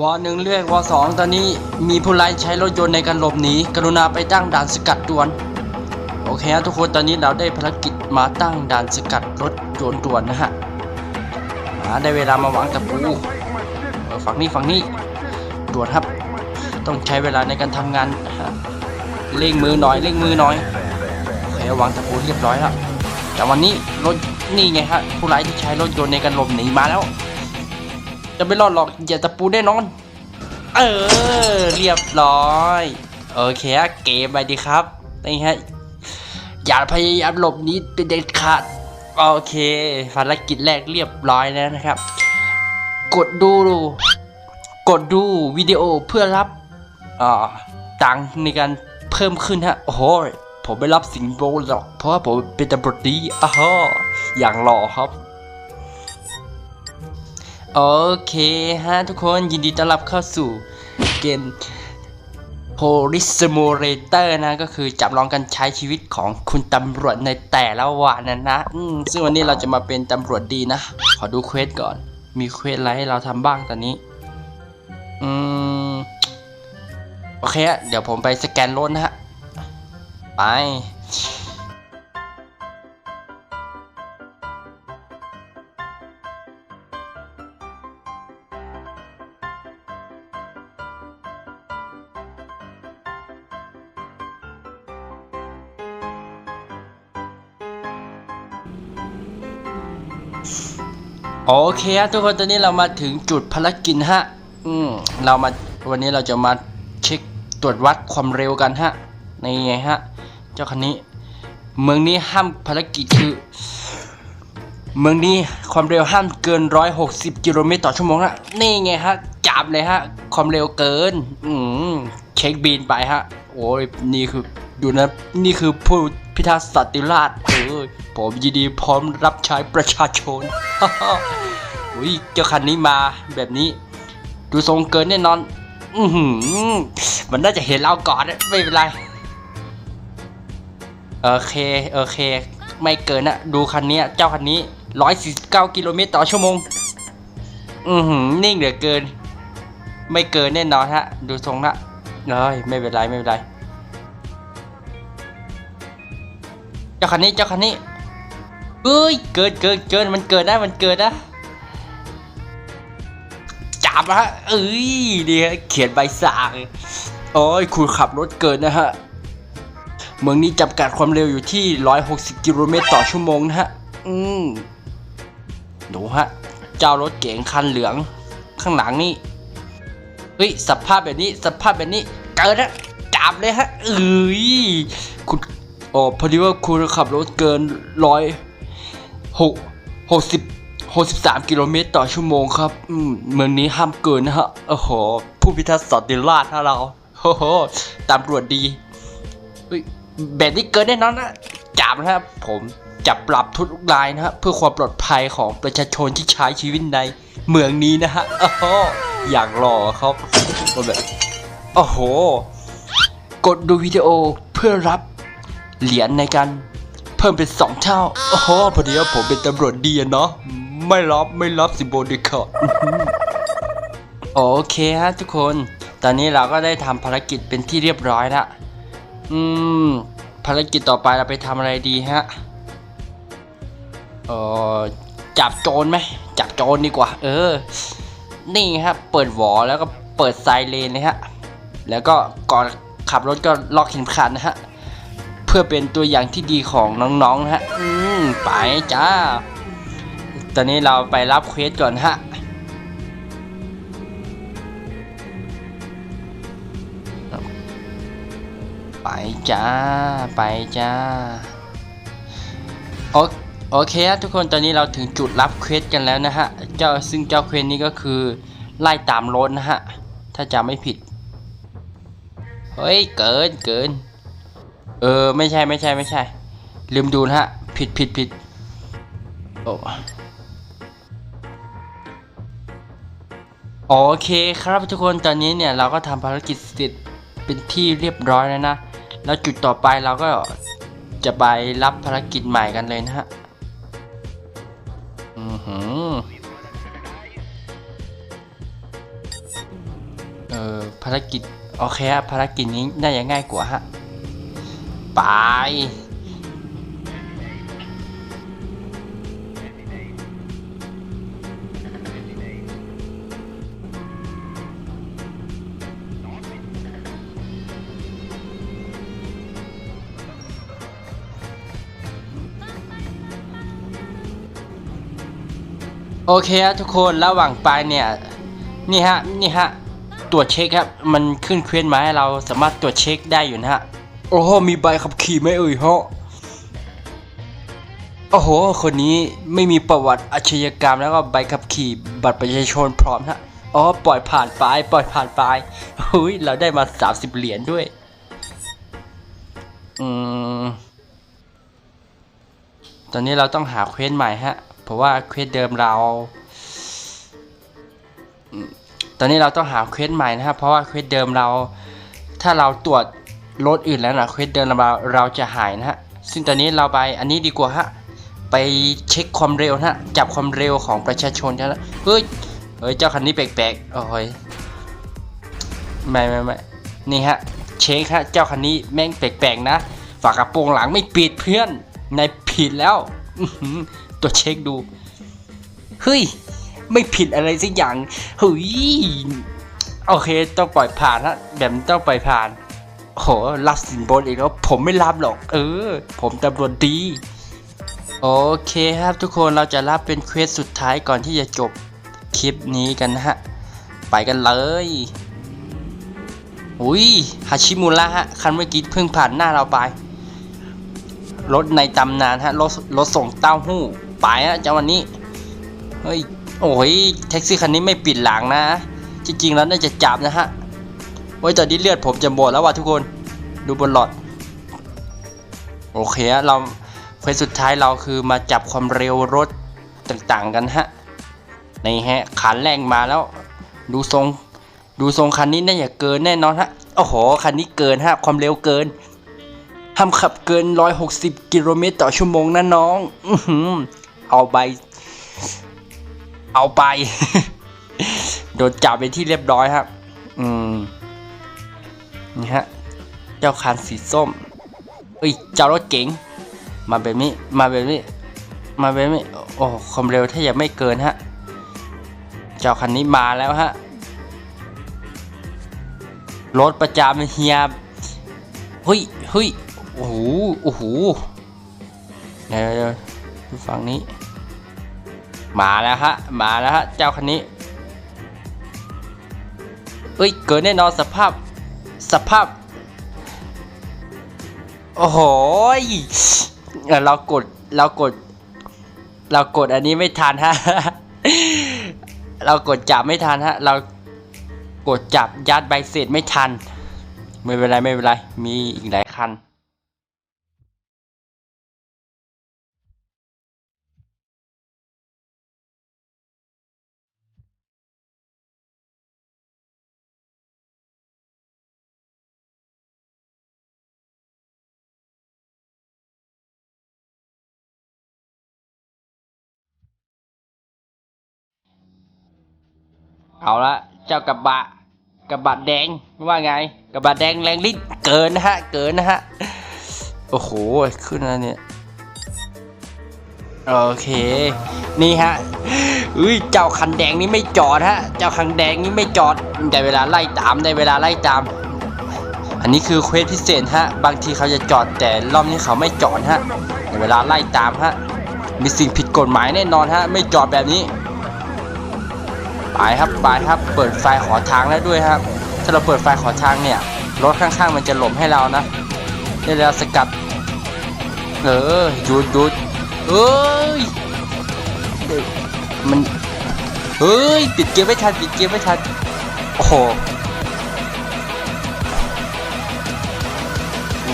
วอหนึ่งเรียกวอสองตอนนี้มีผู้ร้ายใช้รถยนต์ในการหลบหนีกรุณาไปตั้งด่านสกัดด่วน โอเคฮะทุกคนตอนนี้เราได้ภารกิจมาตั้งด่านสกัดรถยนต์ด่วนนะฮะอ่าได้เวลามาวางตะปูฝั่งนี้ฝั่งนี้ด่วนครับ ต้องใช้เวลาในการทำงานเร่งมือหน่อยเร่งมือหน่อยโอเควางตะปูเรียบร้อยแล้วแต่วันนี้รถนี่ไงฮะผู้ร้ายที่ใช้รถยนต์ในการหลบหนีมาแล้ว จะไม่รอดหรอกอย่าตะปูแน่นอน เออ เรียบร้อย โอเคเกมไปดีครับนี่ฮะอย่าพยายามหลบนี้เป็นเด็ดขาดโอเค ภารกิจแรกเรียบร้อยแล้วนะครับ กดดู กดดูวิดีโอเพื่อรับอ่าตังในการเพิ่มขึ้นฮะโอ้โหผมไม่รับสิงโบหรอกเพราะว่าผมเป็นตำรวจดีอ้าวอย่างหล่อครับ โอเคฮะทุกคนยินดีต้อนรับเข้าสู่เกม Police Simulator นะ ก็คือจำลองการใช้ชีวิตของคุณตำรวจในแต่ละวันนะนะซึ่งวันนี้เราจะมาเป็นตำรวจดีนะ ขอดูเควสก่อน มีเควสอะไรให้เราทำบ้างตอนนี้ อืม โอเคฮะเดี๋ยวผมไปสแกนรถนะฮะ ไป โอเคครับทุกคนตอนนี้เรามาถึงจุดภารกิจฮะ อืมเรามาวันนี้เราจะมาเช็คตรวจวัดความเร็วกันฮะในไงฮะ เจ้าคันนี้ เมืองนี้ห้ามภารกิจคือ เมืองนี้ความเร็วห้ามเกิน 160 กิโลเมตรต่อชั่วโมงฮะนี่ไงฮะจับเลยฮะ ความเร็วเกิน อืมเช็คบีนไปฮะ โอ้ยนี่คือดูนะ นี่คือผู้ พิทักษ์สันติราษฎร์เออผมยินดีพร้อมรับใช้ประชาชนอุ้ยเจ้าคันนี้มาแบบนี้ ดูทรงเกินแน่นอน อือหือมันน่าจะเห็นเราก่อนนะไม่เป็นไรโอเคโอเค ไม่เกินนะดูคันนี้เจ้าคันนี้149กิโลเมตรต่อชั่วโมง อือหือนิ่งเหลือเกิน ไม่เกินแน่นอนฮะ ดูทรงละเอ้ยไม่เป็นไรไม่เป็นไร จ้าคันนี้เจ้าคันนี้เอ้ยเกินเกินเกินมันเกินนะมันเกินนะจับนะฮะเอ้ยนี่ฮะเขียนใบสั่งโอ้ยคุณขับรถเกินนะฮะเมืองนี้จำกัดความเร็วอยู่ที่ 160 กิโลเมตรต่อชั่วโมงนะฮะ อืมดูฮะ เจ้ารถเก๋งคันเหลือง ข้างหลังนี่ เฮ้ย สภาพแบบนี้ สภาพแบบนี้ เกินนะจับเลยฮะเอ้ยคุณ โอ้พอดีว่าคุณขับรถเกินร้อยหกหกสิบหกสิบสามกิโลเมตรต่อชั่วโมงครับอืเมืองนี้ห้ามเกินนะฮะโอ้โหผู้พิทักษ์สันติราษฎร์ฮะเราโอ้โหตำรวจดีแบบนี้เกินแน่นอนนะจับนะครับผมจะปรับทุกรายนะฮะเพื่อความปลอดภัยของประชาชนที่ใช้ชีวิตในเมืองนี้นะฮะโอ้โหอย่างหล่อครับว่าแบบโอ้โห กดดูวิดีโอเพื่อรับ เหรียญในการเพิ่มเป็นสองเท่า โอ้โหพอดีว่าผมเป็นตำรวจดีอะเนาะ ไม่รับไม่รับสิโบดิคอโอเคฮะทุกคน ตอนนี้เราก็ได้ทำภารกิจเป็นที่เรียบร้อยล้วอืม ภารกิจต่อไปเราไปทำอะไรดีฮะเออจับโจรไหมจับโจรดีกว่า เออ นี่ฮะ เปิดหวอแล้วก็เปิดไซเรนเลยฮะ แล้วก็ก่อนขับรถก็ล็อกเข็มขัดนะฮะ พื่อเป็นตัวอย่างที่ดีของน้องๆนะฮะ อืมไปจ้า ตอนนี้เราไปรับเควสก่อนฮะไปจ้า ไปจ้า โอโอเคครับทุกคนตอนนี้เราถึงจุดรับเควสกันแล้วนะฮะ เจ้าซึ่งเจ้าเควสนี้ก็คือ ไล่ตามรถนะฮะ ถ้าจำไม่ผิด เฮ้ย เกินเกิน เออ ไม่ใช่ไม่ใช่ไม่ใช่ ลืมดูนะฮะ ผิดผิดผิดโอ้โอเคครับทุกคนตอนนี้เนี่ยเราก็ทำภารกิจเสร็จเป็นที่เรียบร้อยแล้วนะ แล้วจุดต่อไปเราก็จะไปรับภารกิจใหม่กันเลยนะฮะ อือหือออภารกิจ โอเคฮะภารกิจนี้น่าจะง่ายกว่าฮะ ไป โอเคฮะทุกคนระหว่างไปเนี่ย นี่ฮะ นี่ฮะ ตรวจเช็คครับ มันขึ้นเควสมาให้เราสามารถตรวจเช็คได้อยู่นะฮะ โอ้โหมีใบขับขี่ไหมเอ่ยฮะโอ้โห คนนี้ไม่มีประวัติอาชญากรรมแล้วก็ใบขับขี่บัตรประชาชนพร้อมนะอ๋อปล่อยผ่านไปปล่อยผ่านไปเฮ้ยเราได้มา30เหรียญด้วย อืม ตอนนี้เราต้องหาเควสใหม่ฮะ เพราะว่าเควสเดิมเรา ตอนนี้เราต้องหาเควสใหม่นะครับเพราะว่าเควสเดิมเรา ถ้าเราตรวจ รถอื่นแล้วนะเควสเดิมเราเราจะหายนะฮะ ซึ่งตอนนี้เราไปอันนี้ดีกว่าฮะ ไปเช็คความเร็วนะฮะจับความเร็วของประชาชนกันะเฮ้ย เฮ้ย เจ้าคันนี้แปลกๆ โอ้ย ไม่ไม่ไม่นี่ฮะ เช็คฮะ เจ้าคันนี้แม่งแปลกๆนะ ฝากระโปรงหลังไม่ปิดเพื่อนนายผิดแล้วตัวเช็คดู เฮ้ย ไม่ผิดอะไรสักอย่างเฮ้ย โอเค ต้องปล่อยผ่านฮะแบบต้องปล่อยผ่าน โหรับสินบนอีกแล้วผมไม่รับหรอก เออ ผมตำรวจดี โอเคครับทุกคนเราจะรับเป็นเควสสุดท้ายก่อนที่จะจบคลิปนี้กันนะฮะ ไปกันเลยอุ้ยฮาชิมุระฮะ คันเมื่อกี้เพิ่งผ่านหน้าเราไป รถในตำนานฮะ รถรถส่งเต้าหู้ ไปฮะจ้าวันนี้ เฮ้ย โอ้ย แท็กซี่คันนี้ไม่ปิดหลังนะ จริงๆแล้วน่าจะจับนะฮะ โอ้ยตอนนี้เลือดผมจะหมดแล้วว่ะทุกคนดูบนหลอด โอเคเราเควสสุดท้ายเราคือมาจับความเร็วรถต่างๆกันฮะในฮะขันแรงมาแล้ว ดูทรงดูทรงคันนี้น่าจะเกินแน่นอนฮะโอ้โหคันนี้เกินฮะความเร็วเกินห้ามขับเกิน 160 กิโลเมตรต่อชั่วโมงนะน้องอืเอาไป เอาไป โดนจับไปนที่เรียบร้อยครับ อืม นี่ฮะ เจ้าคันสีส้มเอ้ยเจ้ารถเก๋ง มาแบบนี้ มาแบบนี้ มาแบบนี้ โอ้ความเร็วถ้ายังไม่เกินฮะ เจ้าคันนี้มาแล้วฮะ รถประจำเฮียเฮ้ยเฮ้ยโอ้โห โอ้โหเดี๋ยวเดี๋ยวดูฝั่งนี้ มาแล้วฮะ มาแล้วฮะ เจ้าคันนี้เอ้ย เกินแน่นอนสภาพ สภาพ โอ้โหเอ่อเรากดเรากด เรากดอันนี้ไม่ทันฮะ เรากดจับไม่ทันฮะ เรากดจับยัดใบเสร็จไม่ทัน ไม่เป็นไรไม่เป็นไร มีอีกหลายคัน เอาละเจ้ากระบะกระบะแดงว่าไงกระบะแดงแรงลิ้นเกินนะฮะเกินนะฮะโอ้โหขึ้นแล้วเนี่ยโอเค นี่ฮะอุ้ยเจ้าคันแดงนี่ไม่จอดฮะ เจ้าคันแดงนี่ไม่จอดได้เวลาไล่ตามได้เวลาไล่ตาม อันนี้คือเควสพิเศษฮะ บางทีเขาจะจอดแต่รอบนี้เขาไม่จอดฮะได้เวลาไล่ตามฮะ มีสิ่งผิดกฎหมายแน่นอนฮะ ไม่จอดแบบนี้ ไปครับไปครับเปิดไฟขอทางแล้วด้วยครับ ถ้าเราเปิดไฟขอทางเนี่ยรถข้างๆมันจะหลบให้เรานะได้แล้วสกัดเออหยุดหยุดเอ้ยเอ้ยมันเฮ้ยปิดเกมไม่ทันปิดเกมไม่ทันโอ้โห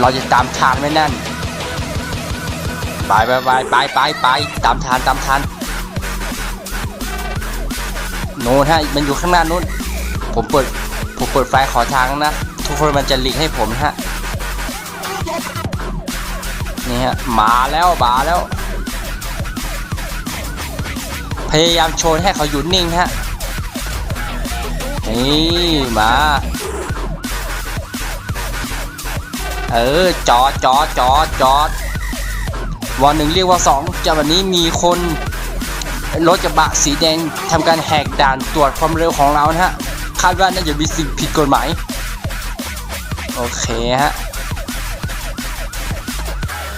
เราจะตามทานไหมนั่นไปไปไปไปไปไปตามทานตามทาน โน้นฮะมันอยู่ข้างหน้านู้น ผมเปิดผมเปิดไฟขอทางนะ ทุกคนมันจะหลีกให้ผมฮะนี่ฮะมาแล้วมาแล้ว พยายามโชนให้เขาหยุดนิ่งฮะนี่มาเออจอดจอดจอดจอดวันหนึ่งเรียกว่าสองจากวันนี้มีคน รถกระบะสีแดงทำการแหกด่านตรวจความเร็วของเรานะฮะคาดว่าน่าจะมีสิ่งผิดกฎหมาย โอเคฮะ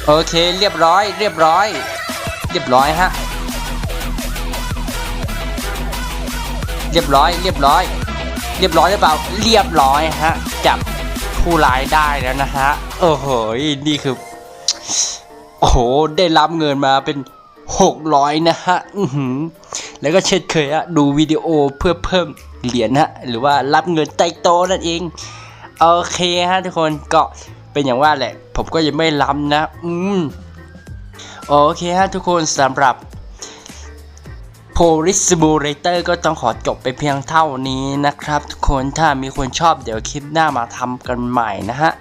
โอเคเรียบร้อย เรียบร้อย เรียบร้อยฮะ เรียบร้อย เรียบร้อย เรียบร้อยหรือเปล่า เรียบร้อยฮะ จับผู้ร้ายได้แล้วนะฮะ โอ้โห นี่คือ โอ้โห ได้รับเงินมาเป็น หกร้อยนะฮะแล้วก็เช่นเคยอะดูวิดีโอเพื่อเพิ่มเหรียญฮะ หรือว่ารับเงินใต้โตนั่นเอง โอเคฮะทุกคนก็เป็นอย่างว่าแหละ ผมก็ยังไม่รับนะ อืม โอเคฮะทุกคนสำหรับ Police Simulator ก็ต้องขอจบไปเพียงเท่านี้นะครับ ทุกคนถ้ามีคนชอบเดี๋ยวคลิปหน้ามาทำกันใหม่นะฮะ